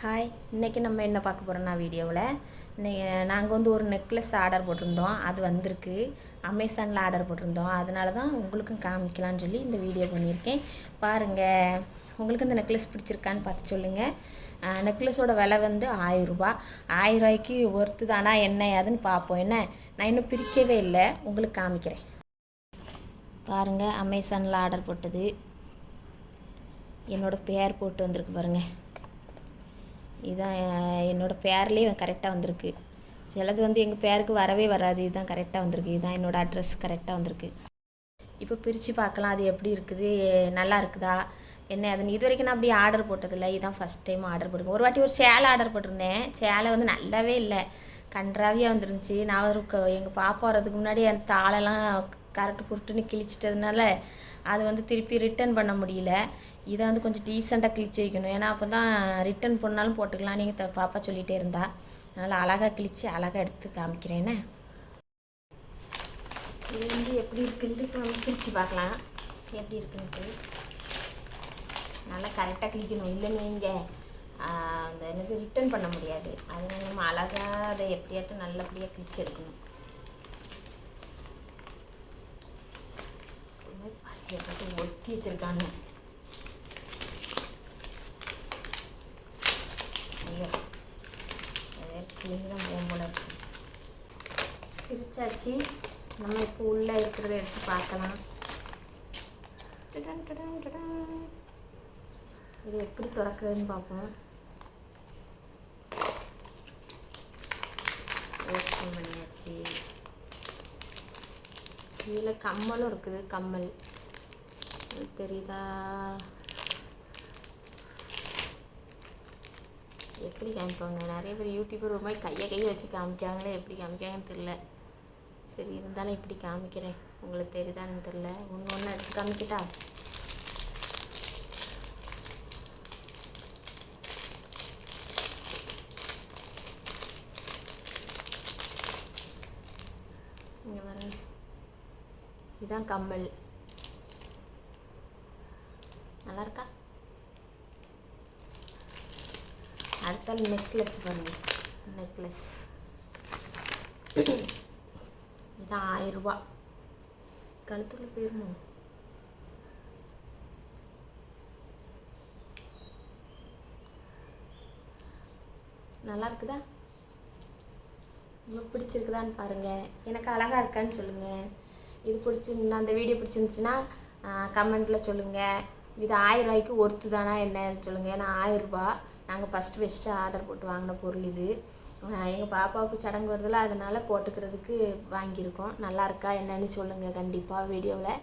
Hi இன்றைக்கி நம்ம என்ன பார்க்க போகிறோம்னா வீடியோவில்? நாங்கள் வந்து ஒரு நெக்லஸ் ஆர்டர் போட்டிருந்தோம். அது வந்திருக்கு. அமேசானில் ஆர்டர் போட்டிருந்தோம். அதனால தான் உங்களுக்கும் காமிக்கலாம்னு சொல்லி இந்த வீடியோ பண்ணியிருக்கேன். பாருங்கள் உங்களுக்கு இந்த நெக்லஸ் பிடிச்சிருக்கான்னு பார்த்து சொல்லுங்கள் நெக்லஸோட விலை வந்து ஆயிரரூபா ஆயிரரூபாய்க்கு ஒர்த்து தானா என்ன ஏதுன்னு பார்ப்போம். என்ன? நான் இன்னும் பிரிக்கவே இல்லை. உங்களுக்கு காமிக்கிறேன். பாருங்கள் அமேசானில் ஆர்டர் போட்டது. என்னோடய பேர் போட்டு வந்திருக்கு பாருங்கள் இதுதான் என்னோடய பேர்லேயே கரெக்டாக வந்திருக்கு. சிலது வந்து எங்கள் பேருக்கு வரவே வராது இதுதான் கரெக்டாக வந்திருக்கு. இதுதான் என்னோடய அட்ரஸ் கரெக்டாக வந்திருக்கு. இப்போ பிரித்து பார்க்கலாம் அது எப்படி இருக்குது நல்லா இருக்குதா என்ன? அதுன்னு இது வரைக்கும் நான் அப்படி ஆர்டர் போட்டதில்லை. இதுதான் ஃபஸ்ட் டைம் ஆர்டர் போட்டிருக்கேன். ஒரு வாட்டி ஒரு சேலை ஆர்டர் போட்டிருந்தேன். சேலை வந்து நல்லாவே இல்லை. கன்றாவியாக வந்துருந்துச்சு. நான் ஒரு எங்கள் பாப்பா வரதுக்கு முன்னாடி அந்த தாளெல்லாம் கரெக்ட் குருட்டுன்னு கிழிச்சிட்டதுனால அது வந்து திருப்பி ரிட்டர்ன் பண்ண முடியல. இதை வந்து கொஞ்சம் டீசெண்டாக கிழிச்சு வைக்கணும். ஏன்னா அப்போ தான் ரிட்டர்ன் பண்ணாலும் போட்டுக்கலாம். நீங்கள் த பாப்பா சொல்லிகிட்டே இருந்தா. அதனால் அழகாக கிழிச்சு அழகாக எடுத்து காமிக்கிறேன்னே இது வந்து எப்படி இருக்குன்ட்டு நம்ம பிரித்து பார்க்கலாம். எப்படி இருக்குன்ட்டு. நல்லா கரெக்டாக கிழிக்கணும். இல்லைன்னு நீங்கள் அந்த எனக்கு ரிட்டன் பண்ண முடியாது. அதனால நம்ம அழகாக அதை எப்படியாட்டும் நல்லபடியாக கிழிச்சு எடுக்கணும். பசியை போட்டு ஒட்டி வச்சுருக்காங்க. ஐயோ கிளிங்க தான் இருக்கு. பிரிச்சாச்சு நம்ம இப்போ உள்ளே இருக்கிறத எடுத்து பார்க்கலாம். இது எப்படி திறக்குதுன்னு பார்ப்போம். ஓப்பன் பண்ணியாச்சு இதில் கம்மலும் இருக்குது கம்மல். தெரியுதா? எப்படி காமிப்பாங்க? நிறைய பேர் யூடியூபர் ஒரு மாதிரி கையை கையை வச்சு காமிக்காங்களே எப்படி காமிக்காங்கன்னு தெரில சரி இருந்தாலும் இப்படி காமிக்கிறேன். உங்களுக்கு தெரியுதான்னு தெரில ஒன்று ஒன்று எடுத்து காமிக்கிட்டா? இதுதான் கம்மல். நல்லா இருக்கா அடுத்தால் நெக்லஸ் பண்ணு நெக்லஸ். இதான் ஆயிரரூபா கழுத்தில் போயிருமோ நல்லா இருக்குதா உங்களுக்கு பிடிச்சிருக்குதான்னு பாருங்கள் எனக்கு அழகாக இருக்கான்னு சொல்லுங்கள் இது பிடிச்சிருந்தா அந்த வீடியோ பிடிச்சிருந்துச்சின்னா கமெண்ட்டில் சொல்லுங்கள் இது ஆயிரம் ரூபாய்க்கு ஒர்த்து தானா என்னன்னு சொல்லுங்கள் ஏன்னா ஆயிரரூபா நாங்கள் ஃபஸ்ட்டு ஃபஸ்ட்டு ஆர்டர் போட்டு வாங்கின பொருள் இது. எங்கள் பாப்பாவுக்கு சடங்கு வருதில்ல அதனால் போட்டுக்கிறதுக்கு வாங்கியிருக்கோம். நல்லா இருக்கா என்னன்னு சொல்லுங்கள் கண்டிப்பாக வீடியோவில்.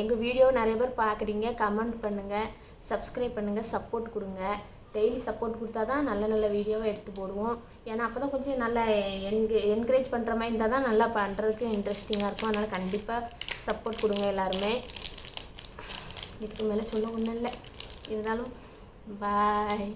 எங்கள் வீடியோ நிறைய பேர் பார்க்குறீங்க கமெண்ட் பண்ணுங்கள் சப்ஸ்கிரைப் பண்ணுங்கள் சப்போர்ட் கொடுங்க. டெய்லி சப்போர்ட் கொடுத்தா தான் நல்ல நல்ல வீடியோவை எடுத்து போடுவோம். ஏன்னா அப்போ தான் கொஞ்சம் நல்லா என்கே என்கரேஜ் பண்ணுற மாதிரி இருந்தால் தான் நல்லா பண்ணுறதுக்கு இன்ட்ரெஸ்டிங்காக இருக்கும். அதனால் கண்டிப்பாக சப்போர்ட் கொடுங்க எல்லாருமே. இதுக்கு மேலே சொல்ல ஒன்றும் இல்லை. இருந்தாலும் பாய்